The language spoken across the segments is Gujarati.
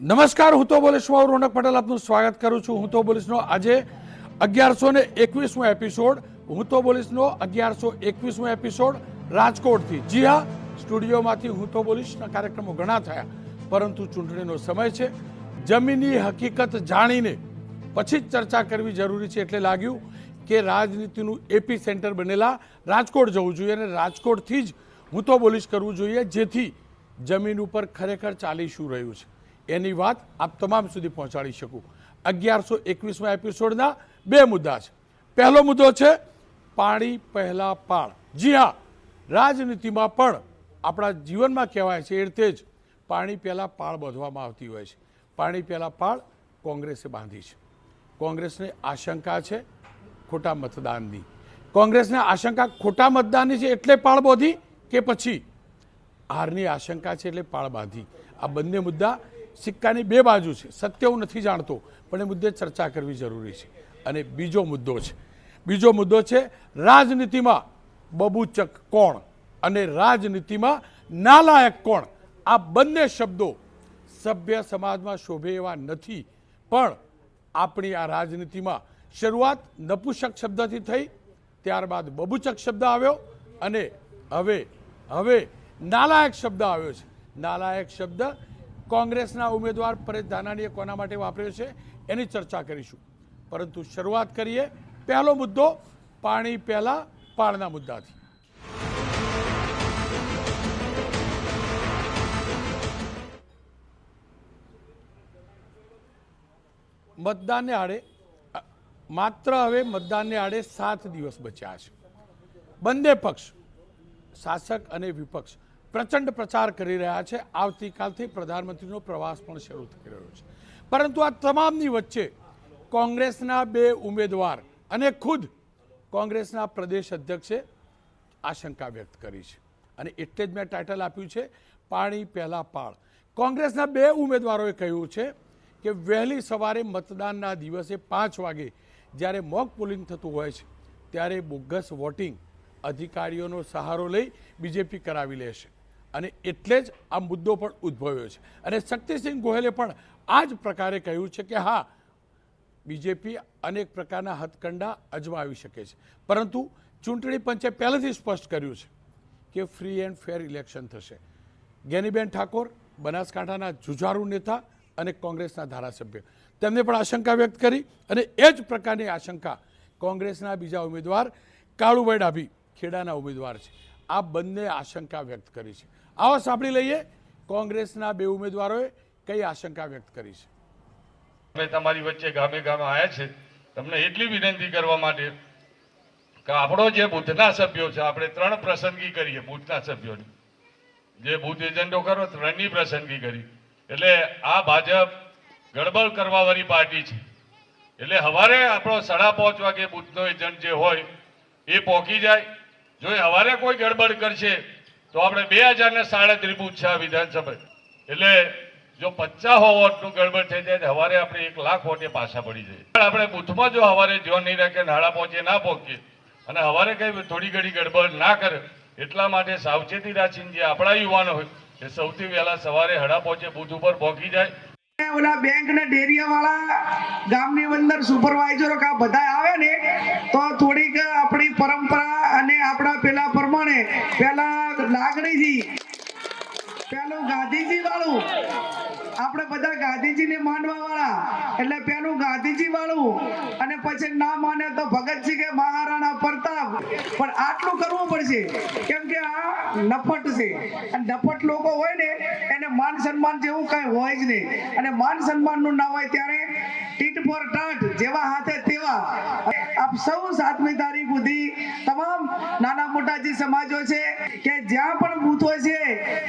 નમસ્કાર, હું તો બોલીશમાં હું રોનક પટેલ, આપનું સ્વાગત કરું છું. હું તો બોલીશનો આજે અગિયારસો ને એકવીસમો એપિસોડ હું તો બોલીશનો અગિયારસો એકવીસમો એપિસોડ રાજકોટથી. જી હા, સ્ટુડિયોમાંથી હું તો બોલીશના કાર્યક્રમો ઘણા થયા, પરંતુ ચૂંટણીનો સમય છે. જમીનની હકીકત જાણીને પછી જ ચર્ચા કરવી જરૂરી છે એટલે લાગ્યું કે રાજનીતિનું એપી સેન્ટર બનેલા રાજકોટ જવું જોઈએ અને રાજકોટથી જ હું તો બોલીશ કરવું જોઈએ, જેથી જમીન ઉપર ખરેખર ચાલી શું રહ્યું છે. એની વાત આપ તમામ સુધી પહોંચાડી શકું. અગિયારસો એકવીસમાં એપિસોડના બે મુદ્દા છે. પહેલો મુદ્દો છે, પાણી પહેલા પાળ જી હા, રાજનીતિમાં પણ આપણા જીવનમાં કહેવાય છે એ રીતે જ પાણી પહેલાં પાળ બાંધવામાં આવતી હોય છે. પાણી પહેલાં પાળ કોંગ્રેસે બાંધી છે. કોંગ્રેસને આશંકા છે ખોટા મતદાનની. કોંગ્રેસને આશંકા ખોટા મતદાનની છે એટલે પાળ બાંધી કે પછી? હારની આશંકા છે એટલે પાળ બાંધી. આ બંને મુદ્દા સિક્કાની બે બાજુ છે. સત્ય હું નથી જાણતો, પણ એ મુદ્દે ચર્ચા કરવી જરૂરી છે. અને બીજો મુદ્દો છે. બીજો મુદ્દો છે, રાજનીતિમાં બબૂચક કોણ અને રાજનીતિમાં નાલાયક કોણ? આ બંને શબ્દો સભ્ય સમાજમાં શોભે એવા નથી, પણ આપણી આ રાજનીતિમાં શરૂઆત નપુસક શબ્દથી થઈ, ત્યારબાદ બબૂચક શબ્દ આવ્યો અને હવે હવે નાલાયક શબ્દ આવ્યો છે. નાલાયક શબ્દ કોંગ્રેસના ઉમેદવાર પરેશ ધાનાણીએ કોના માટે વાપર્યો છે એની ચર્ચા કરીશું. પરંતુ શરૂઆત કરીએ પહેલો મુદ્દો, પાણી પહેલા પાળના મુદ્દાથી. મતદાનને આડે માત્ર હવે મતદાનને આડે સાત દિવસ બચ્યા છે. બંને પક્ષ, શાસક અને વિપક્ષ પ્રચંડ પ્રચાર કરી રહ્યા છે. આવતીકાલથી પ્રધાનમંત્રીનો પ્રવાસ પણ શરૂ થઈ રહ્યો છે. પરંતુ આ તમામની વચ્ચે કોંગ્રેસના બે ઉમેદવાર અને ખુદ કોંગ્રેસના પ્રદેશ અધ્યક્ષે આશંકા વ્યક્ત કરી છે. અને એટલે જ મેં ટાઇટલ આપ્યું છે, પાણી પહેલાં પાળ. કોંગ્રેસના બે ઉમેદવારોએ કહ્યું છે કે વહેલી સવારે મતદાનના દિવસે પાંચ વાગે જ્યારે મોક પોલિંગ થતું હોય છે, ત્યારે બોગસ વોટિંગ અધિકારીઓનો સહારો લઈ બીજેપી કરાવી લેશે. અને એટલે જ આ મુદ્દો પણ ઉદ્ભવ્યો છે. અને શક્તિસિંહ ગોહેલે પણ આ જ પ્રકારે કહ્યું છે કે હા, બીજેપી અનેક પ્રકારના હથકંડા અજમાવી શકે છે. પરંતુ ચૂંટણી પંચે પહેલેથી સ્પષ્ટ કર્યું છે કે ફ્રી એન્ડ ફેર ઇલેક્શન થશે. જ્ઞાનીબેન ઠાકોર, બનાસકાંઠાના જુજારુ નેતા અને કોંગ્રેસના ધારાસભ્ય. તેમને પણ આશંકા વ્યક્ત કરી અને એ જ પ્રકારની આશંકા કોંગ્રેસના બીજા ઉમેદવાર કાળુભાઈ ડાભી ખેડાના ઉમેદવાર છે. આ બંને આશંકા વ્યક્ત કરી છે. આવો સાંભળી લઈએ કોંગ્રેસના બે ઉમેદવારોએ કઈ આશંકા વ્યક્ત કરી છે. તમારી વચ્ચે ગામે ગામે આવ્યા છે. તમને એટલી વિનંતી કરવા માટે કે આપણો જે બુથના સભ્યો છે, આપણે ત્રણ પ્રસંગી કરીએ બુથના સભ્યોની. જે બુથ એજન્ટો કરો, ત્રણની પ્રસંગી કરી. એટલે આ ભાજપ ગડબડ કરવાવાળી પાર્ટી છે. એટલે હવારે આપણો સાડા પાંચ વાગે બુથનો એજન્ટ જે હોય, એ પહોંચી જાય. જો એ હવારે કોઈ ગડબડ કરશે તો આપણે બે હજાર ને સાડત્રીસ પૂછ્યા વિધાનસભા. એટલે જો પચાસ વોટનું ગડબડ થઈ જાય હવારે આપણે એક લાખ વોટે પાછા પડી જાય. આપણે બુથમાં જો હવારે ધ્યાન નહીં રાખે, નાળા પહોંચે, ના પહોંચીએ અને હવારે કઈ થોડી ઘડી ગડબડ ના કરે, એટલા માટે સાવચેતી રાખીને જે આપણા યુવાનો હોય, એ સૌથી વહેલા સવારે હડા પહોંચે, બુથ ઉપર પહોંચી જાય ઓલા બેંક ને ડેરિયા વાળા ગામની અંદર સુપરવાઇઝરો કા બધા આવે ને, તો થોડીક આપણી પરંપરા અને આપણા પેલા પ્રમાણે પેલા લાગણીથી પેલું ગાંધીજી વાળું આપણે બધા ગાંધીજીને માનવા વાળા એટલે પેલું ગાંધીજી વાળું અને પછી ના માને તો ભગતસિંહ કે મહારાણા પ્રતાપ. પણ આટલું કરવું પડશે. કેમ કે આ નફટ છે. અને નફટ લોકો હોય ને, એને માન સન્માન જેવું કઈ હોય જ નહીં. અને માન સન્માનનું ના હોય ત્યારે ટીટ ફોર ટાટ જેવા હાથે તેવા. આપ સૌ સાતમી તારીખ સુધી તમામ નાના મોટા જે સમાજો છે કે જ્યાં પણ બૂથો છે,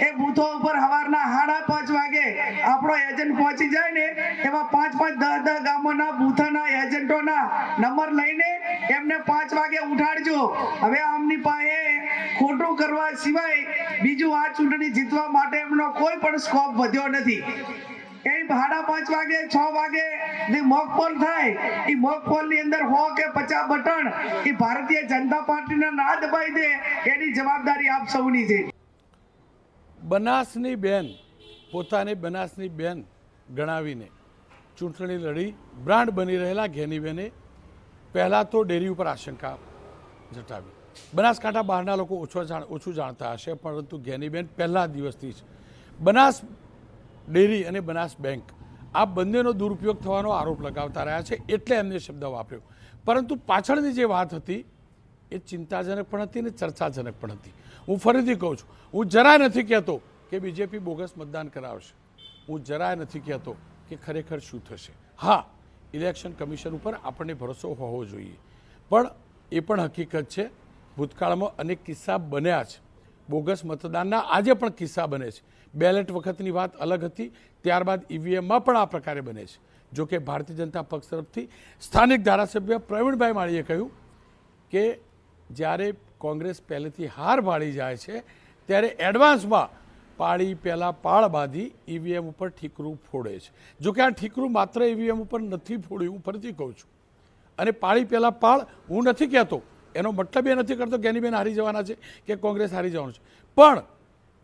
એ બૂથો ઉપર સવારના સાડા પાંચ વાગે આપણો એજન્ટ પહોંચી જાય ને એમાં પાંચ પાંચ દસ દસ ગામોના બૂથોના એજન્ટોના નંબર લઈને એમને પાંચ વાગે ઉઠાડજો. હવે આમની પાસે ખોટું કરવા સિવાય બીજું આ ચૂંટણી જીતવા માટે એમનો કોઈ પણ સ્કોપ વધ્યો નથી. એ સાડા પાંચ વાગે, છ વાગે જે મોક થાય. એ મોકની અંદર હો કે પચાસ બટન એ ભારતીય જનતા પાર્ટીના ના દબાઈ દે, એની જવાબદારી આપ સૌની છે. બનાસની બેન, પોતાની બનાસની બેન ગણાવીને ચૂંટણી લડી, બ્રાન્ડ બની રહેલા ઘેનીબેને પહેલાં તો ડેરી ઉપર આશંકા જટાવી. બનાસકાંઠા બહારના લોકો ઓછો ઓછું જાણતા હશે, પરંતુ ઘેનીબેન પહેલા દિવસથી જ. બનાસ ડેરી અને બનાસ બેંક. આ બંનેનો દુરુપયોગ થવાનો આરોપ લગાવતા રહ્યા છે એટલે એમને શબ્દ વાપર્યો. પરંતુ પાછળની જે વાત હતી એ ચિંતાજનક પણ હતી અને ચર્ચાજનક પણ હતી. હું ફરીથી કહું છું, હું જરાય નથી કહેતો કે બીજેપી બોગસ મતદાન કરાવશે. હું જરાય નથી કહેતો કે ખરેખર શું થશે. હા, ઇલેક્શન કમિશન ઉપર આપણને ભરોસો હોવો જોઈએ. પણ એ પણ હકીકત છે, ભૂતકાળમાં અનેક કિસ્સા બન્યા છે બોગસ મતદાનના આજે પણ કિસ્સા બને છે. બેલેટ વખતની વાત અલગ હતી, ત્યારબાદ ઈવીએમમાં પણ આ પ્રકારે બને છે. જોકે ભારતીય જનતા પક્ષ તરફથી સ્થાનિક ધારાસભ્ય પ્રવીણભાઈ માળીએ કહ્યું કે જ્યારે કોંગ્રેસ પહેલેથી હાર ભાળી જાય છે, ત્યારે એડવાન્સમાં પાળી પહેલાં પાળ બાંધી ઈવીએમ ઉપર ઠીકરું ફોડે છે. જોકે આ ઠીકરું માત્ર ઈવીએમ ઉપર નથી ફોડ્યું, હું ફરીથી કહું છું. અને પાળી પહેલાં પાળ હું નથી કહેતો એનો મતલબ એ નથી કરતો કે એની બેન હારી જવાના છે કે કોંગ્રેસ હારી જવાનું છે. પણ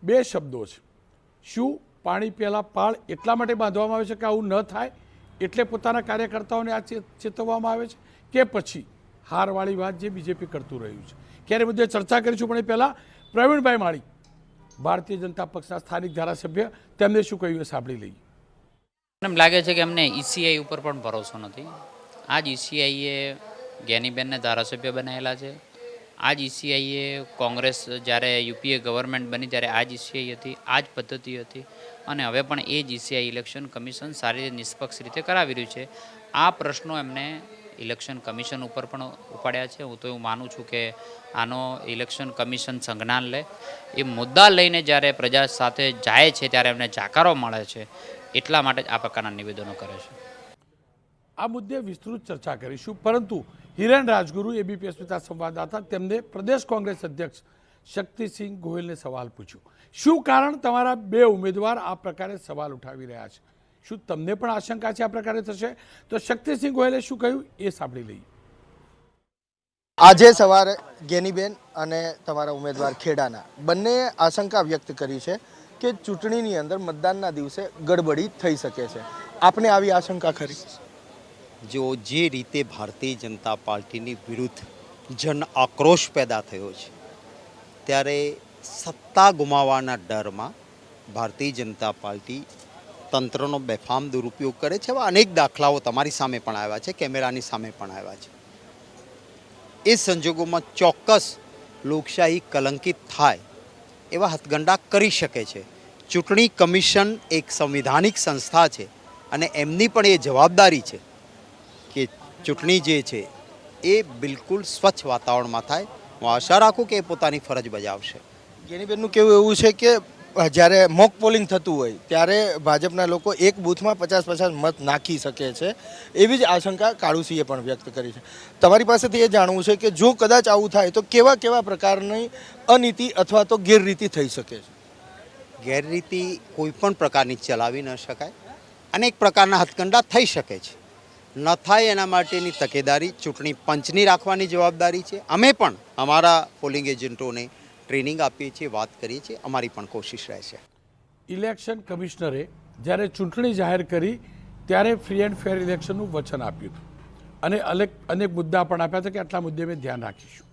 બે શબ્દો છે. શું પાણી પહેલાં પાળ એટલા માટે બાંધવામાં આવે છે કે આવું ન થાય એટલે પોતાના કાર્યકર્તાઓને આ ચેતવવામાં આવે છે કે પછી હારવાળી વાત જે બીજેપી કરતું રહ્યું છે. ક્યારે મુદ્દે ચર્ચા કરીશું, પણ એ પહેલાં પ્રવીણભાઈ માળી, ભારતીય જનતા પક્ષના સ્થાનિક ધારાસભ્ય, તેમને શું કહ્યું એ સાંભળી લઈએ. એમ લાગે છે કે અમને ઈસીઆઈ ઉપર પણ ભરોસો નથી. આજ ઈસીઆઈએ જ્ઞાનીબેનને ધારાસભ્ય બનાવેલા છે. આ જ ઈસીઆઈએ કોંગ્રેસ જ્યારે યુપીએ ગવર્મેન્ટ બની ત્યારે આ જ ઈસીઆઈ હતી આ જ પદ્ધતિ હતી અને હવે પણ એ જ ઈસીઆઈ ઇલેક્શન કમિશન સારી રીતે નિષ્પક્ષ રીતે કરાવી રહ્યું છે. આ પ્રશ્નો એમને ઇલેક્શન કમિશન ઉપર પણ ઉપાડ્યા છે. હું તો એવું માનું છું કે આનો ઇલેક્શન કમિશન સંજ્ઞાન લે. એ મુદ્દા લઈને જ્યારે પ્રજા સાથે જાય છે ત્યારે એમને જાકારો મળે છે. એટલા માટે જ આ પ્રકારના નિવેદનો કરે છે. આ મુદ્દે વિસ્તૃત ચર્ચા કરીશું. પરંતુ હિરેન રાજગુરુ એબીપી અસ્મિતા સંવાદદાતા, તેમને પ્રદેશ કોંગ્રેસ અધ્યક્ષ શક્તિસિંહ ગોહિલને સવાલ પૂછ્યો. શું કારણ તમારા બે ઉમેદવાર આ પ્રકારે સવાલ ઉઠાવી રહ્યા છે? શું તમને પણ આશંકા છે આ પ્રકારે થશે? તો શક્તિસિંહ ગોહિલે શું કહ્યું એ સાંભળી લઈએ. આજે સવારે ગેનીબેન અને તમારા ઉમેદવાર ખેડાના બંને આશંકા વ્યક્ત કરી છે કે ચૂંટણીની અંદર મતદાનના દિવસે ગડબડી થઈ શકે છે. આપને આવી આશંકા ખરી? જો જે રીતે ભારતીય જનતા પાર્ટીની વિરુદ્ધ જન આક્રોશ પેદા થયો છે, ત્યારે સત્તા ગુમાવવાના ડરમાં ભારતીય જનતા પાર્ટી તંત્રનો બેફામ દુરુપયોગ કરે છે. એવા અનેક દાખલાઓ તમારી સામે પણ આવ્યા છે, કેમેરાની સામે પણ આવ્યા છે. એ સંજોગોમાં ચોક્કસ લોકશાહી કલંકિત થાય એવા હથગંડા કરી શકે છે. ચૂંટણી કમિશન એક સંવિધાનિક સંસ્થા છે અને એમની પણ એ જવાબદારી છે. ચૂંટણી જે છે એ બિલકુલ સ્વચ્છ વાતાવરણમાં થાય. હું આશા રાખું કે એ પોતાની ફરજ બજાવશે. ગેનીબેનનું કેવું એવું છે કે જ્યારે મોક પોલિંગ થતું હોય ત્યારે ભાજપના લોકો એક બૂથમાં પચાસ પચાસ મત નાખી શકે છે. એવી જ આશંકા કાળુસિંહે પણ વ્યક્ત કરી છે. તમારી પાસેથી એ જાણવું છે કે જો કદાચ આવું થાય તો કેવા કેવા પ્રકારની અનીતિ અથવા તો ગેરરીતિ થઈ શકે છે? ગેરરીતિ કોઈ પણ પ્રકારની ચલાવી ન શકાય. અનેક પ્રકારના હથકંડા થઈ શકે છે. ન થાય એના માટેની તકેદારી ચૂંટણી પંચની રાખવાની જવાબદારી છે. અમે પણ અમારા પોલિંગ એજન્ટોને ટ્રેનિંગ આપીએ છીએ, વાત કરીએ છીએ. અમારી પણ કોશિશ રહેશે ઇલેક્શન કમિશનરે જ્યારે ચૂંટણી જાહેર કરી ત્યારે ફ્રી એન્ડ ફેર ઇલેક્શનનું વચન આપ્યું હતું. અને અનેક અનેક મુદ્દા પણ આપ્યા હતા કે આટલા મુદ્દે અમે ધ્યાન રાખીશું.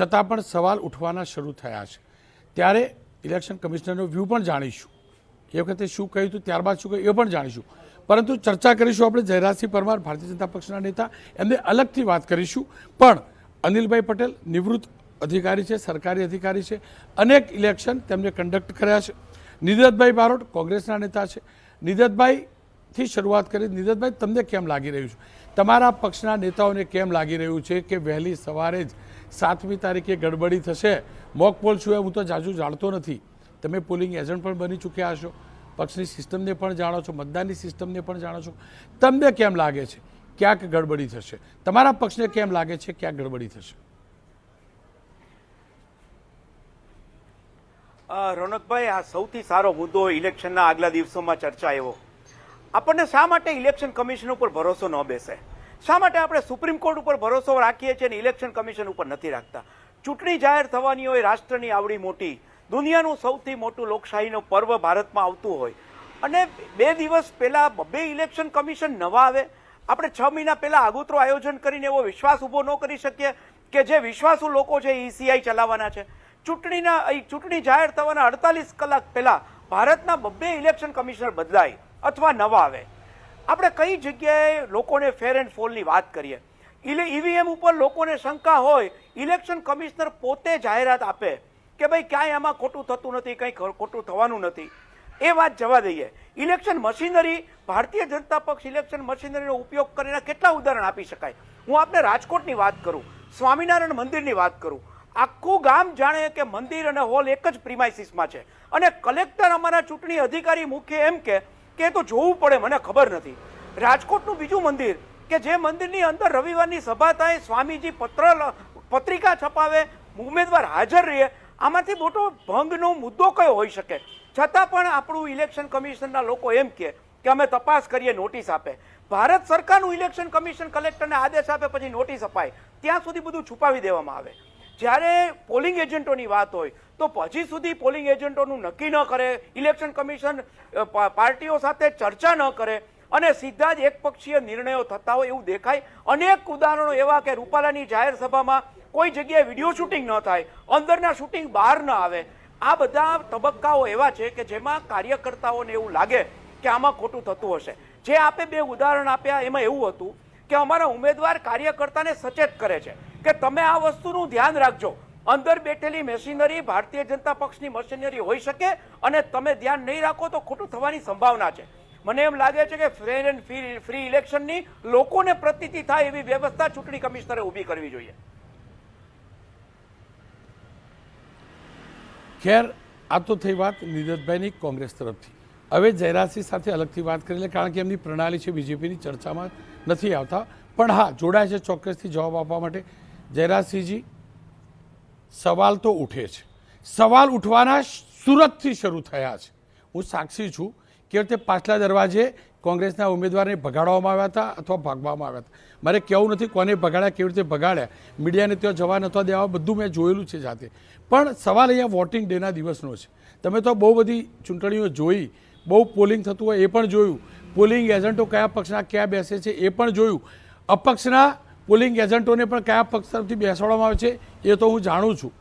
છતાં પણ સવાલ ઉઠવાના શરૂ થયા છે. ત્યારે ઇલેક્શન કમિશનરનો વ્યૂ પણ જાણીશું. એ વખતે શું કહ્યું હતું, ત્યારબાદ શું કહ્યું એ પણ જાણીશું. પરંતુ ચર્ચા કરીશું આપણે જયરાજસિંહ પરમાર, ભારતીય જનતા પક્ષના નેતા. એમને અલગથી વાત કરીશું. પણ અનિલભાઈ પટેલ નિવૃત્ત અધિકારી છે, સરકારી અધિકારી છે. અનેક ઇલેક્શન તેમને કન્ડક્ટ કર્યા છે. નિદતભાઈ બારોટ કોંગ્રેસના નેતા છે. નિદતભાઈથી શરૂઆત કરી, નિદતભાઈ, તમને કેમ લાગી રહ્યું છે? તમારા પક્ષના નેતાઓને કેમ લાગી રહ્યું છે કે વહેલી સવારે જ સાતમી તારીખે ગડબડી થશે? મોક પોલ શું હું તો જાજુ જાણતો નથી. તમે પોલિંગ એજન્ટ પણ બની ચૂક્યા હશો. પક્ષની સિસ્ટમને પણ જાણો છો, મતદાનની સિસ્ટમને પણ જાણો છો. તમને કેમ લાગે છે? ક્યાંક ગડબડી થશે? તમારા પક્ષને કેમ લાગે છે? ક્યાંક ગડબડી થશે? રોનકભાઈ, આ સૌથી સારો મુદ્દો ઇલેક્શનના આગલા દિવસોમાં ચર્ચાયો આપણને શા માટે ઇલેક્શન કમિશન ઉપર ભરોસો ન બેસે? શા માટે આપણે સુપ્રીમ કોર્ટ ઉપર ભરોસો રાખીએ છીએ અને ઇલેક્શન કમિશન ઉપર નથી રાખતા? ચૂંટણી જાહેર થવાની હોય, રાષ્ટ્રની આવડી મોટી દુનિયાનું સૌથી મોટું લોકશાહીનું પર્વ ભારતમાં આવતું હોય. અને બે દિવસ પહેલાં બબ્બે ઇલેક્શન કમિશન નવા આવે. આપણે છ મહિના પહેલાં આગોતરો આયોજન કરીને એવો વિશ્વાસ ઊભો ન કરી શકીએ કે જે વિશ્વાસુ લોકો છે એ સીઆઈ ચલાવવાના છે. ચૂંટણીના ચૂંટણી જાહેર થવાના અડતાલીસ કલાક પહેલાં ભારતના બબ્બે ઇલેક્શન કમિશનર બદલાય અથવા નવા આવે. આપણે કઈ જગ્યાએ લોકોને ફેર એન્ડ ફોલની વાત કરીએ? ઈવીએમ ઉપર લોકોને શંકા હોય, ઇલેક્શન કમિશનર પોતે જાહેરાત આપે. કે ભાઈ ક્યાંય આમાં ખોટું થતું નથી, કંઈ ખોટું થવાનું નથી. એ વાત જવા દઈએ. ઇલેક્શન મશીનરી ભારતીય જનતા પક્ષ ઇલેક્શન મશીનરીનો ઉપયોગ કરીને કેટલા ઉદાહરણ આપી શકાય? હું આપને રાજકોટની વાત કરું, સ્વામિનારાયણ મંદિરની વાત કરું. આખું ગામ જાણે કે મંદિર અને હોલ એક જ પ્રિમાઇસીસમાં છે. અને કલેક્ટર અમારા ચૂંટણી અધિકારી મુખ્ય એમ કે કે તો જોવું પડે, મને ખબર નથી. રાજકોટનું બીજું મંદિર, કે જે મંદિરની અંદર રવિવારની સભા થાય, સ્વામીજી પત્ર પત્રિકા છપાવે, ઉમેદવાર હાજર રહે આમાંથી મોટો ભંગનો મુદ્દો કયો હોઈ શકે? છતાં પણ આપણું ઇલેક્શન કમિશનના લોકો એમ કે અમે તપાસ કરીએ નોટિસ આપે. ભારત સરકારનું ઇલેક્શન કમિશન કલેક્ટરને આદેશ આપે, પછી નોટિસ અપાય. ત્યાં સુધી બધું છુપાવી દેવામાં આવે. જ્યારે પોલિંગ એજન્ટોની વાત હોય, તો પછી સુધી પોલિંગ એજન્ટોનું નક્કી ન કરે ઇલેક્શન કમિશન પાર્ટીઓ સાથે ચર્ચા ન કરે, અને સીધા જ એકપક્ષીય નિર્ણયો થતા હોય એવું દેખાય. અનેક ઉદાહરણો એવા કે રૂપાલાની જાહેર સભામાં કોઈ જગ્યાએ વીડિયો શૂટિંગ ન થાય, અંદરના શૂટિંગ બહાર ન આવે. આ બધા તબક્કાઓ એવા છે કે જેમાં કાર્યકર્તાઓને એવું લાગે કે આમાં ખોટું થતું હશે. જે આપે બે ઉદાહરણ આપ્યા, એમાં એવું હતું કે અમારા ઉમેદવાર કાર્યકર્તાને સચેત કરે છે કે તમે આ વસ્તુનું ધ્યાન રાખજો. અંદર બેઠેલી મશીનરી ભારતીય જનતા પક્ષની મશીનરી હોઈ શકે અને તમે ધ્યાન નહીં રાખો તો ખોટું થવાની સંભાવના છે. મને એમ લાગે છે કે ફ્રેર એન્ડ ફ્રી ફ્રી ઇલેક્શનની લોકોને પ્રતીતિ થાય એવી વ્યવસ્થા ચૂંટણી કમિશનરે ઊભી કરવી જોઈએ. ખેર, આ તો થઈ વાત નીરજભાઈની કોંગ્રેસ તરફથી. હવે જયરાજસિંહ સાથે અલગથી વાત કરી લે, કારણ કે એમની પ્રણાલી છે બીજેપીની, ચર્ચામાં નથી આવતા. પણ હા, જોડાય છે ચોક્કસથી જવાબ આપવા માટે. જયરાજસિંહજી, સવાલ તો ઉઠે છે. સવાલ ઉઠવાના સુરતથી શરૂ થયા છે. હું સાક્ષી છું કે તે પાછલા દરવાજે કોંગ્રેસના ઉમેદવારને ભગાડવામાં આવ્યા હતા અથવા ભાગવામાં આવ્યા હતા. મારે કહેવું નથી કોને ભગાડ્યા, કેવી રીતે ભગાડ્યા. મીડિયાને ત્યાં જવા નહોતા દેવા બધું મેં જોયેલું છે જાતે. પણ સવાલ અહીંયા વોટિંગ ડેના દિવસનો છે. તમે તો બહુ બધી ચૂંટણીઓ જોઈ, બહુ પોલિંગ થતું હોય એ પણ જોયું. પોલિંગ એજન્ટો કયા પક્ષના ક્યાં બેસે છે એ પણ જોયું. અપક્ષના પોલિંગ એજન્ટોને પણ કયા પક્ષ તરફથી બેસાડવામાં આવે છે એ તો હું જાણું છું.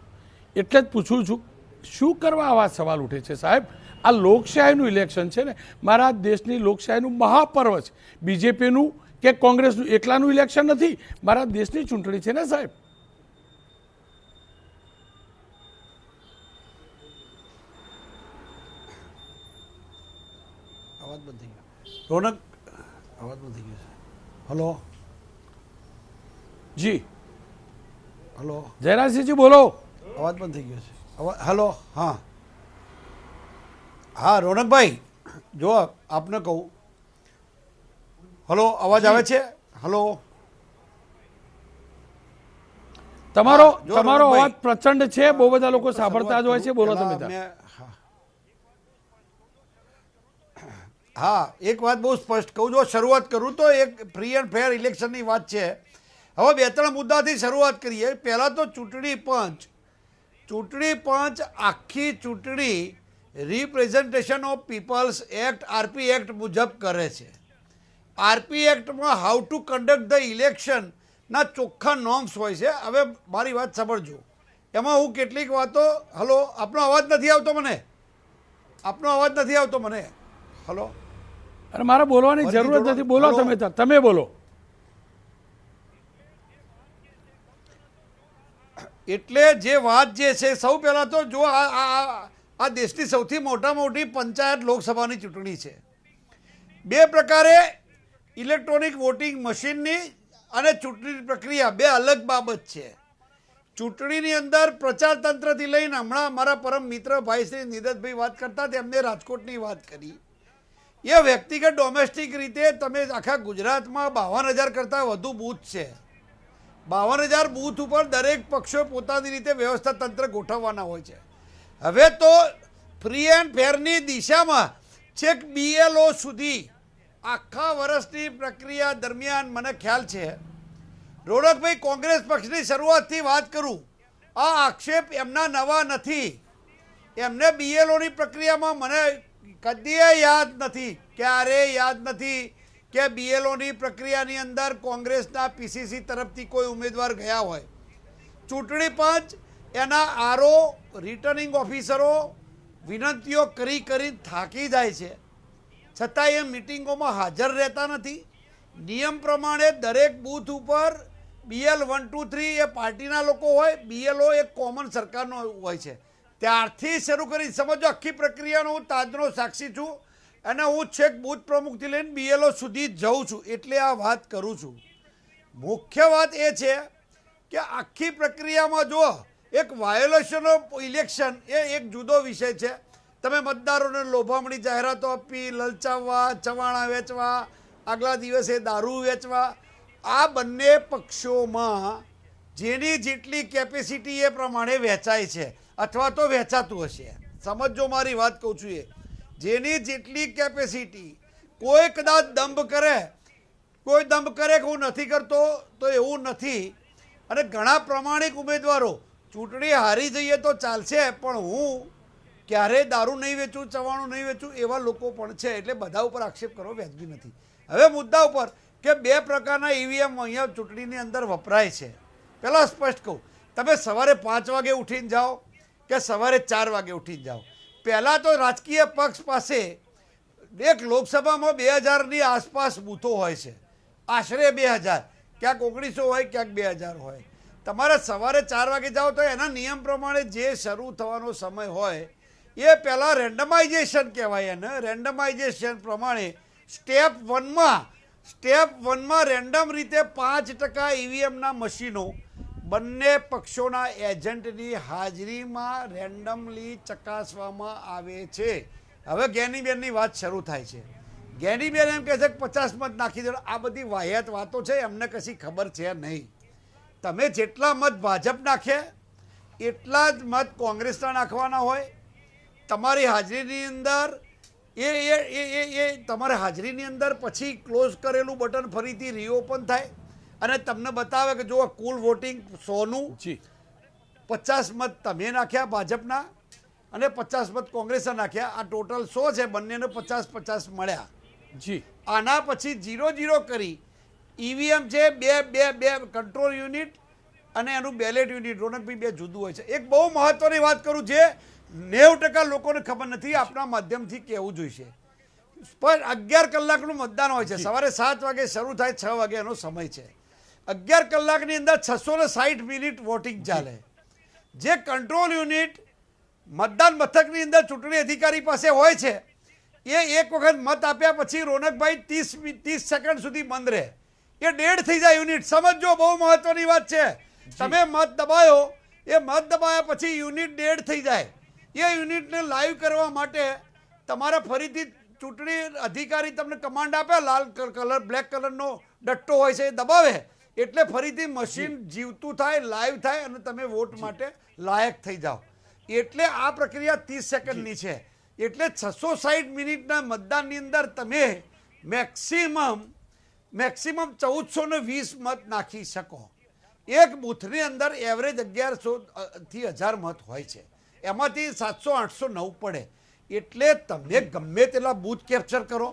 એટલે જ પૂછું છું, શું કરવા આવા સવાલ ઉઠે છે સાહેબ? આ લોકશાહીનું ઇલેક્શન છે ને મારા દેશની લોકશાહીનું મહાપર્વ છે. બીજેપીનું કે કોંગ્રેસનું એકલાનું ઇલેક્શન નથી. મારા દેશની ચૂંટણી છે ને સાહેબ? અવાજ બંધ થઈ ગયો. રોનક અવાજ બંધ થઈ ગયો છે હલો? જી. હલો? જયરાજસિંહજી બોલો. અવાજ બંધ થઈ ગયો છે. અવાજ હલો? હા. હા રોનકભાઈ જો આપને કહું. હલો અવાજ આવે છે? હલો. તમારો તમારો અવાજ પ્રચંડ છે બહુ બધા લોકો સાંભળતા જ હોય છે બોલો તમે. હા એક વાત બહુ સ્પષ્ટ કહું જો શરૂઆત કરું તો એક ફ્રી એન્ડ ફેર ઇલેક્શનની વાત છે. હવે બે ત્રણ મુદ્દાથી શરૂઆત કરીએ. પહેલાં તો ચૂંટણી પંચ. ચૂંટણી પંચ આખી ચૂંટણી representation of people's act RP act મુજબ કરે છે. આરપી એક્ટમાં હાઉ ટુ કન્ડક્ટ ધ ઇલેક્શનના ચોખ્ખા નોર્મ્સ હોય છે. હવે મારી વાત સાંભળજો. એમાં હું કેટલીક વાતો હલો આપનો અવાજ નથી આવતો મને? આપનો અવાજ નથી આવતો મને? હલો? અરે મારે બોલવાની જરૂર નથી. બોલો તમે તમે બોલો. એટલે જે વાત જે છે સૌ પહેલાં તો જો આ આ- દેશની સૌથી મોટા મોટી પંચાયત લોકસભાની ચૂંટણી છે. બે પ્રકારે ઇલેક્ટ્રોનિક વોટિંગ મશીનની અને ચૂંટણી પ્રક્રિયા, બે અલગ બાબત છે. ચૂંટણીની અંદર પ્રચાર તંત્રથી લઈને હમણાં અમારા પરમ મિત્ર ભાઈ શ્રી નીરજભાઈ વાત કરતા તેમને રાજકોટની વાત કરી. એ વ્યક્તિગત ડોમેસ્ટિક રીતે તમે આખા ગુજરાતમાં બાવન હજાર કરતાં વધુ બૂથ છે. બાવન હજાર બૂથ ઉપર દરેક પક્ષો પોતાની રીતે વ્યવસ્થા તંત્ર ગોઠવવાના હોય છે. હવે તો ફ્રી એન્ડ ફેરની દિશામાં છેક બીએલઓ સુધી આખા વર્ષની પ્રક્રિયા દરમિયાન મને ખ્યાલ છે. રોડકભાઈ કોંગ્રેસ પક્ષની શરૂઆતથી વાત કરું, આ આક્ષેપ એમના નવા નથી. એમને બીએલઓની પ્રક્રિયામાં મને કદીએ યાદ નથી, ક્યારે યાદ નથી કે બીએલઓની પ્રક્રિયાની અંદર કોંગ્રેસના પીસીસી તરફથી કોઈ ઉમેદવાર ગયા હોય. ચૂંટણી પંચ એના આરો રિટર્નિંગ ઓફિસરો વિનંતીઓ કરી કરી થાકી જાય છે. છતાં એ મિટિંગોમાં હાજર રહેતા નથી. નિયમ પ્રમાણે દરેક બૂથ ઉપર બીએલ વન ટુ થ્રી એ પાર્ટીના લોકો હોય બીએલઓ એ કોમન સરકારનો હોય છે. ત્યારથી શરૂ કરી, સમજો, આખી પ્રક્રિયાનો હું તાજનો સાક્ષી છું અને હું છેક બૂથ પ્રમુખથી લઈને બીએલઓ સુધી જઉં છું એટલે આ વાત કરું છું. મુખ્ય વાત એ છે કે આખી પ્રક્રિયામાં જો એક વાયોલેશન ઓફ ઇલેક્શન એ એક જુદો વિષય છે. તમે મતદારોને લોભામણી જાહેરાતો આપી, લલચાવવા, ચવાણા વેચવા, આગલા દિવસે દારૂ વેચવા, આ બંને પક્ષોમાં જેની જેટલી કેપેસિટી એ પ્રમાણે વેચાય છે, અથવા તો વેચાતું હશે. સમજો મારી વાત કહું છું એ. જેની જેટલી કેપેસિટી કોઈ કદાચ દંભ કરે, કોઈ દંભ કરે કે હું નથી કરતો, તો એવું નથી. અને ઘણા પ્રમાણિક ઉમેદવારો ચૂંટણી હારી જઈએ તો ચાલશે, પણ હું ક્યારેય દારૂ નહીં વેચું, ચવાણું નહીં વેચું એવા લોકો પણ છે, એટલે બધા ઉપર આક્ષેપ કરવો વ્યાજબી નથી. હવે મુદ્દા ઉપર કે બે પ્રકારના ઈવીએમ અહીંયા ચૂંટણીની અંદર વપરાય છે. પહેલાં સ્પષ્ટ કહું, તમે સવારે પાંચ વાગે ઉઠીને જાઓ કે સવારે ચાર વાગે ઉઠીને જાઓ. પહેલાં તો રાજકીય પક્ષ પાસે એક લોકસભામાં બે હજારની આસપાસ બૂથો હોય છે. આશરે બે હજાર, ક્યાંક ઓગણીસો હોય, ક્યાંક બે હજાર હોય. તમારે સવારે ચાર વાગે જાઓ તો એના નિયમ પ્રમાણે જે શરૂ થવાનો સમય હોય, એ પહેલાં રેન્ડમાઇઝેશન કહેવાય એને. રેન્ડમાઇઝેશન પ્રમાણે સ્ટેપ વનમાં સ્ટેપ વનમાં રેન્ડમ રીતે પાંચ ટકા ઈવીએમના મશીનો બંને પક્ષોના એજન્ટની હાજરીમાં રેન્ડમલી ચકાસવામાં આવે છે. હવે ગેનીબેનની વાત શરૂ થાય છે. ગેનીબેન એમ કહે છે કે પચાસ મત નાખી દો આ બધી વાહિયાત વાતો છે, એમને કશી ખબર છે નહીં. તમે જેટલા મત ભાજપ નાખે એટલા જ મત કોંગ્રેસના નાખવાના હોય. તમારી હાજરીની અંદર એ એ એ એ તમારે હાજરીની અંદર પછી ક્લોઝ કરેલું બટન ફરીથી રીઓપન થાય. અને તમને બતાવે કે જો કુલ વોટિંગ સોનું જી. પચાસ મત તમે નાખ્યા ભાજપના અને પચાસ મત કોંગ્રેસે નાખ્યા. આ ટોટલ સો છે બંનેને પચાસ પચાસ મળ્યા. જી. આના પછી જીરો જીરો કરી ઈવીએમ છે બે બે બે કંટ્રોલ યુનિટ અને એનું બેલેટ યુનિટ રોનકભાઈ બે જુદું હોય છે. એક બહુ મહત્વની વાત કરું જે નેવું ટકા લોકોને ખબર નથી આપણા માધ્યમથી કહેવું જોઈશે. પણ અગિયાર કલાકનું મતદાન હોય છે. સવારે સાત વાગે શરૂ થાય છ વાગે એનો સમય છે. અગિયાર કલાકની અંદર છસો ને સાઠ મિનિટ વોટિંગ ચાલે. જે કંટ્રોલ યુનિટ મતદાન મથકની અંદર ચૂંટણી અધિકારી પાસે હોય છે એ એક વખત મત આપ્યા પછી રોનકભાઈ ત્રીસ ત્રીસ સેકન્ડ સુધી બંધ રહે. એ ડેડ થઈ જાય યુનિટ. સમજો બહુ મહત્વની વાત છે. તમે મત દબાયો એ મત દબાયા પછી યુનિટ ડેડ થઈ જાય. એ યુનિટને લાઈવ કરવા માટે તમારે ફરીથી ચૂંટણી અધિકારી તમને કમાન્ડ આપે લાલ કલર બ્લેક કલરનો ડટ્ટો હોય છે એ દબાવે. એટલે ફરીથી મશીન જીવતું થાય લાઈવ થાય અને તમે વોટ માટે લાયક થઈ જાઓ. એટલે આ પ્રક્રિયા ત્રીસ સેકન્ડની છે. એટલે છસો સાઠ મિનિટના મતદાનની અંદર તમે મેક્સિમમ મેક્સિમમ ચૌદસો ને વીસ મત નાખી શકો. એક બૂથની અંદર એવરેજ અગિયારસો થી હજાર મત હોય છે. એમાંથી સાતસો આઠસો નવ પડે. એટલે તમે ગમે તેટલા બૂથ કેપ્ચર કરો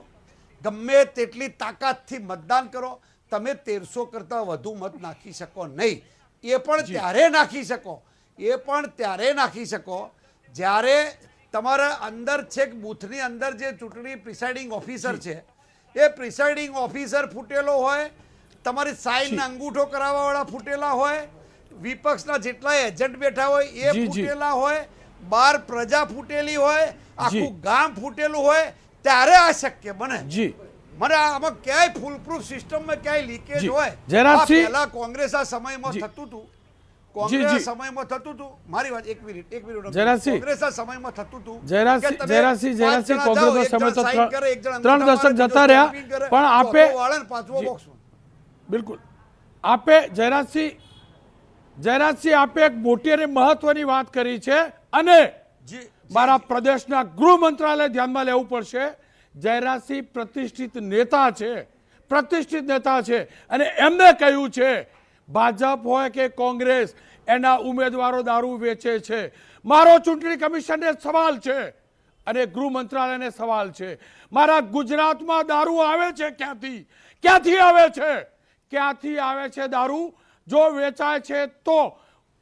ગમે તેટલી તાકાતથી મતદાન કરો તમે તેરસો કરતાં વધુ મત નાખી શકો નહીં. એ પણ ત્યારે નાખી શકો. એ પણ ત્યારે નાખી શકો જ્યારે તમારા અંદર છેક બૂથની અંદર જે ચૂંટણી પ્રિસાઇડિંગ ઓફિસર છે એ પ્રિસાઇડિંગ ઓફિસર ફૂટેલો હોય તમારી સાઈન અંગૂઠો કરાવવાવાળા ફૂટેલા હોય વિપક્ષના જેટલા એજન્ટ બેઠા હોય એ. ફૂટેલા હોય બાર પ્રજા ફૂટેલી હોય આખું ગામ ફૂટેલું હોય ત્યારે આ શક્ય બને. જી. મને આમાં ક્યાંય ફૂલપ્રૂફ સિસ્ટમમાં ક્યાંય લીકેજ હોય. પહેલા કોંગ્રેસ આ સમયમાં થતું હતું. જી, સમયમાં થતું હતું. મારી વાત એક મિનિટ એક મિનિટ જયરાજસિંહ. કોંગ્રેસના સમયમાં થતું હતું જયરાજસિંહ જયરાજસિંહ જયરાજસિંહ કોંગ્રેસનો સમય તો સાઈન કરે, એક જણ ત્રણ દશક જતા રહ્યા પણ આપે વાળે ને પાંચમો જી. બોક્સમાં. બિલકુલ. આપે જયરાજસિંહ જયરાજસિંહ આપે એક મોટી અને મહત્વની વાત કરી છે અને મારા પ્રદેશના ગૃહ મંત્રાલય ધ્યાનમાં લેવું પડશે. જયરાજસિંહ પ્રતિષ્ઠિત નેતા છે. પ્રતિષ્ઠિત નેતા છે. અને એમને કહ્યું છે ભાજપ હોય કે કોંગ્રેસ, એના ઉમેદવારો દારૂ વેચે છે. મારો ચૂંટણી કમિશનને સવાલ છે અને ગૃહ મંત્રાલયને સવાલ છે. મારા ગુજરાતમાં દારૂ આવે છે ક્યાંથી? ક્યાંથી આવે છે? ક્યાંથી આવે છે દારૂ? જો વેચાય છે તો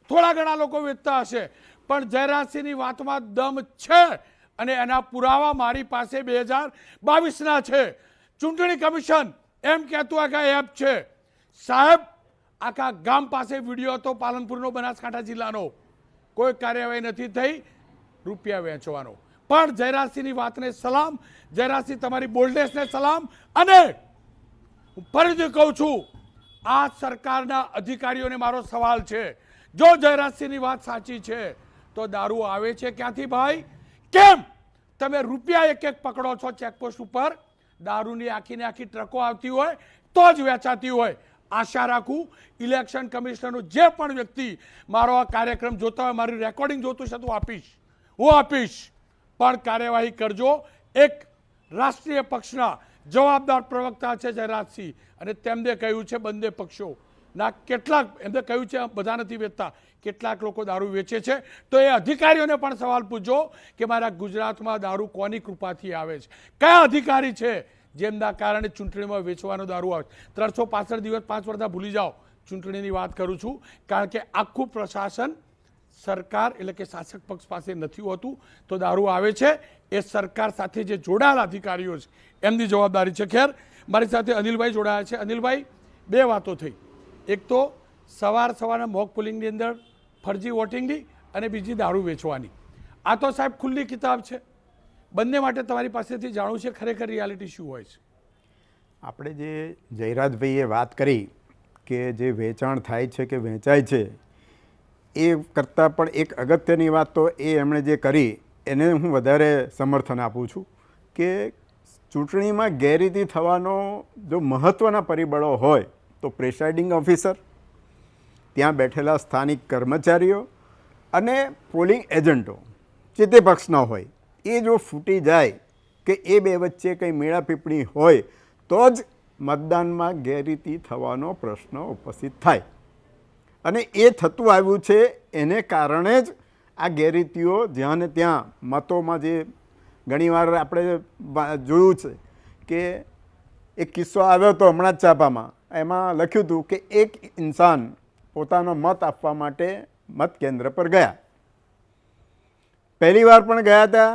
થોડા ઘણા લોકો વેચતા હશે. પણ જયરાજસિંહની વાતમાં દમ છે અને એના પુરાવા મારી પાસે બે હજાર બાવીસના છે. ચૂંટણી કમિશન એમ કહેતું આ કે એપ છે. સાહેબ આખા ગામ પાસે વીડિયો હતો પાલનપુરનો બનાસકાંઠા જિલ્લાનો. કોઈ કાર્યવાહી નથી થઈ, રૂપિયા વેચવાનો. પણ જયરાજસિંહની વાતને સલામ, જયરાજસિંહ તમારી બોલ્ડનેસને સલામ અને હું ફરીથી કહું છું, આ સરકારના અધિકારીઓને મારો સવાલ છે. જો જયરાજસિંહની વાત સાચી છે, તો દારૂ આવે છે ક્યાંથી ભાઈ? કેમ? તમે રૂપિયા એક એક પકડો છો ચેકપોસ્ટ ઉપર, દારૂની આખીને આખી ટ્રકો આવતી હોય, તો જ વેચાતી હોય. આશા રાખું ઇલેક્શન કમિશનરનો જે પણ વ્યક્તિ મારો આ કાર્યક્રમ જોતા હોય, મારી રેકોર્ડિંગ જોતું છે તો આપીશ. હું આપીશ. પણ કાર્યવાહી કરજો. એક રાષ્ટ્રીય પક્ષના જવાબદાર પ્રવક્તા છે જયરાજસિંહ. અને તેમને કહ્યું છે, બંને પક્ષો. ના, કેટલાક, એમને કહ્યું છે, બધા નથી વેચતા. કેટલાક લોકો દારૂ વેચે છે. તો એ અધિકારીઓને પણ સવાલ પૂછજો કે મારા ગુજરાતમાં દારૂ કોની કૃપાથી આવે છે? કયા અધિકારી છે? જેમના કારણે ચૂંટણીમાં વેચવાનો દારૂ આવે ત્રણસો પાસઠ દિવસ પાંચ વર્ષના ભૂલી જાઓ. ચૂંટણીની વાત કરું છું. કારણ કે આખું પ્રશાસન સરકાર એટલે કે શાસક પક્ષ પાસે નથી હોતું તો દારૂ આવે છે. એ સરકાર સાથે જે જોડાયેલા અધિકારીઓ છે, એમની જવાબદારી છે. ખેર, મારી સાથે અનિલભાઈ જોડાયા છે. અનિલભાઈ, બે વાતો થઈ. એક તો સવાર સવારના મોક પોલિંગની અંદર ફરજી વોટિંગની અને બીજી દારૂ વેચવાની. આ તો સાહેબ ખુલ્લી કિતાબ છે. બંને માટે તમારી પાસેથી જાણવું છે, ખરેખર રિયાલિટી શું હોય છે? આપણે જે જયરાજભાઈએ વાત કરી કે જે વેચાણ થાય છે કે વેચાય છે, એ કરતાં પણ એક અગત્યની વાત તો એ એમણે જે કરી, એને હું વધારે સમર્થન આપું છું કે ચૂંટણીમાં ગેરરીતિ થવાનો જો મહત્ત્વના પરિબળો હોય તો પ્રેસાઇડિંગ ઓફિસર, ત્યાં બેઠેલા સ્થાનિક કર્મચારીઓ અને પોલિંગ એજન્ટો, જે તે પક્ષના હોય એ જો ફૂટી જાય કે એ બે વચ્ચે કંઈ મેળાપીપણી હોય, તો જ મતદાનમાં ગેરરીતિ થવાનો પ્રશ્ન ઉપસ્થિત થાય. અને એ થતું આવ્યું છે, એને કારણે જ આ ગેરરીતિઓ જ્યાં ને ત્યાં મતોમાં જે ઘણીવાર આપણે જોયું છે કે એક કિસ્સો આવ્યો હતો હમણાં જ છાપામાં એમાં લખ્યું હતું કે એક ઇન્સાન પોતાનો મત આપવા માટે મત કેન્દ્ર પર ગયા. પહેલી વાર પણ ગયા હતા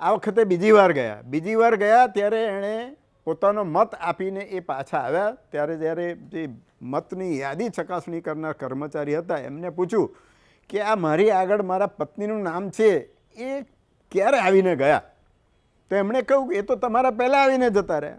આ વખતે બીજી વાર ગયા. બીજી વાર ગયા ત્યારે એણે પોતાનો મત આપીને એ પાછા આવ્યા. ત્યારે જ્યારે જે મતની યાદી ચકાસણી કરનાર કર્મચારી હતા, એમને પૂછ્યું કે આ મારી આગળ મારા પત્નીનું નામ છે, એ ક્યારે આવીને ગયા? તો એમણે કહ્યું એ તો તમારા પહેલાં આવીને જતા રહ્યા.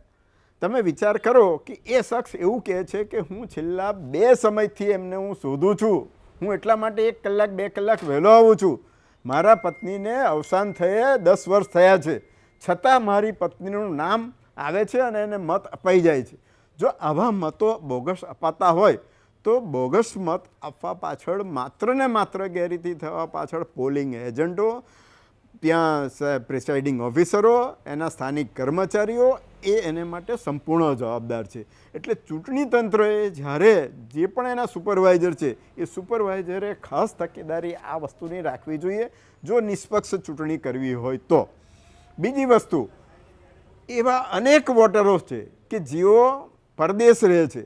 તમે વિચાર કરો કે એ શખ્સ એવું કહે છે કે હું છેલ્લા બે સમયથી એમને હું શોધું છું. હું એટલા માટે એક કલાક, બે કલાક વહેલો આવું છું. મારા પત્નીને અવસાન થયે દસ વર્ષ થયા છે. છતાં મારી પત્નીનું નામ આવે છે અને એને મત અપાઈ જાય છે. જો આવા મતો બોગસ અપાતા હોય, તો બોગસ મત આપવા પાછળ માત્ર ને માત્ર ગેરરીતિ થવા પાછળ પોલિંગ એજન્ટો ત્યાં પ્રિસાઇડિંગ ઓફિસરો એના સ્થાનિક કર્મચારીઓ, એ એને માટે સંપૂર્ણ જવાબદાર છે. એટલે ચૂંટણી તંત્રએ જ્યારે જે પણ એના સુપરવાઇઝર છે, એ સુપરવાઇઝરે ખાસ તકેદારી આ વસ્તુની રાખવી જોઈએ. જો નિષ્પક્ષ ચૂંટણી કરવી હોય તો. બીજી વસ્તુ, એવા અનેક વોટરો છે કે જેઓ પરદેશ રહે છે.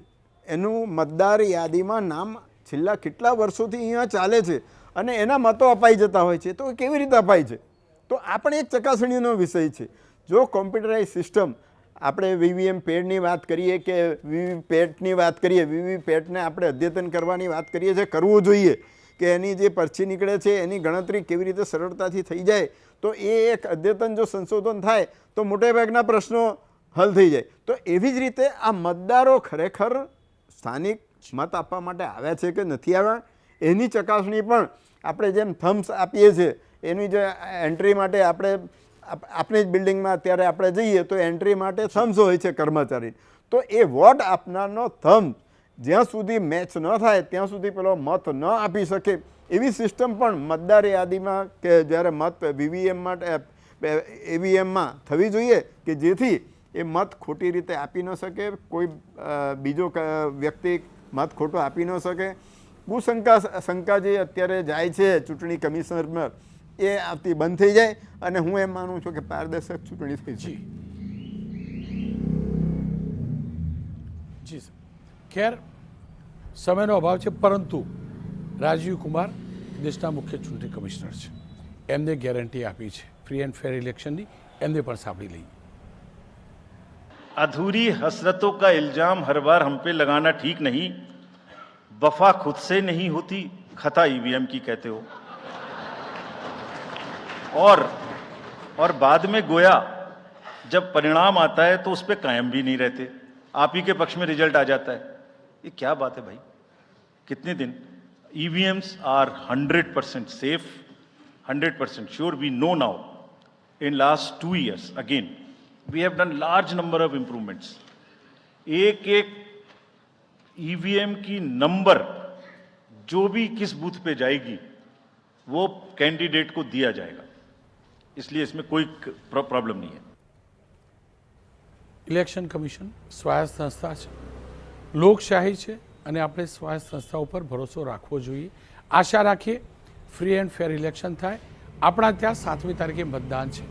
એનું મતદાર યાદીમાં નામ છેલ્લા કેટલા વર્ષોથી અહીંયા ચાલે છે અને એના મતો અપાઈ જતા હોય છે. તો કેવી રીતે અપાય છે? તો આ પણ એક ચકાસણીનો વિષય છે. જો કોમ્પ્યુટરાઇઝ સિસ્ટમ, આપણે વીવીએમ પેડની વાત કરીએ કે વીવી પેટની વાત કરીએ વીવી પેટને આપણે અદ્યતન કરવાની વાત કરીએ છીએ, કરવું જોઈએ કે એની જે પરચી નીકળે છે, એની ગણતરી કેવી રીતે સરળતાથી થઈ જાય, તો એ એક અદ્યતન જો સંશોધન થાય, તો મોટેભાગના પ્રશ્નો હલ થઈ જાય. તો એવી જ રીતે આ મતદારો ખરેખર સ્થાનિક મત આપવા માટે આવ્યા છે કે નથી આવ્યા? એની ચકાસણી પણ આપણે જેમ થમ્સ આપીએ છીએ એની જે એન્ટ્રી માટે આપણે આપ- આપણી જ બિલ્ડિંગમાં અત્યારે આપણે જઈએ તો એન્ટ્રી માટે થમ્સ હોય છે કર્મચારી. તો એ વોટ આપનારનો થમ્સ જ્યાં સુધી મેચ ન થાય, ત્યાં સુધી પેલો મત ન આપી શકે. એવી સિસ્ટમ પણ મતદાર યાદીમાં કે જ્યારે મત વીવીએમ માટે એવીએમમાં થવી જોઈએ કે જેથી એ મત ખોટી રીતે આપી ન શકે, કોઈ બીજો વ્યક્તિ મત ખોટો આપી ન શકે. કુશંકા શંકા જે અત્યારે જાય છે ચૂંટણી કમિશનરમાં એ આવતી બંધ થઈ જાય અને હું એમ માનું છું કે પારદર્શક ચૂંટણી થઈ છે જી જી સર ખેર સમયનો અભાવ છે પરંતુ રાજીવ કુમાર દેશના મુખ્ય ચૂંટણી કમિશનર છે એમને ગેરંટી આપી છે ફ્રી એન્ડ ફેર ઇલેક્શનની એમને પણ સાંભળી લઈએ अधूरी हसरतों का इल्जाम हर बार हम पे लगाना ठीक नहीं वफा खुद से नहीं होती खता ईवीएम की कहते हो और और बाद में गोया, जब परिणाम आता है तो उस पर कायम भी नहीं रहते। आप ही के पक्ष में रिज़ल्ट आ जाता है। ये क्या बात है भाई? कितने दिन? EVMs are hundred percent safe hundred percent sure we know now in last two years again we have done large number of improvements. एक एक ईवीएम की नंबर जो भी किस बूथ पे जाएगी, वो कैंडिडेट को दिया जाएगा। इसलिए इसमें कोई प्रॉब्लम नहीं है ઇલેક્શન કમિશન સ્વાયત્ત સંસ્થા છે લોકશાહી છે અને આપણે સ્વાયત્ત સંસ્થા ઉપર ભરોસો રાખવો જોઈએ આશા રાખીએ ફ્રી એન્ડ ફેર ઇલેક્શન થાય આપણા ત્યાં સાતમી તારીખે મતદાન છે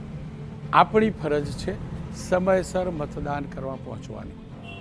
આપણી ફરજ છે સમયસર મતદાન કરવા પહોંચવાની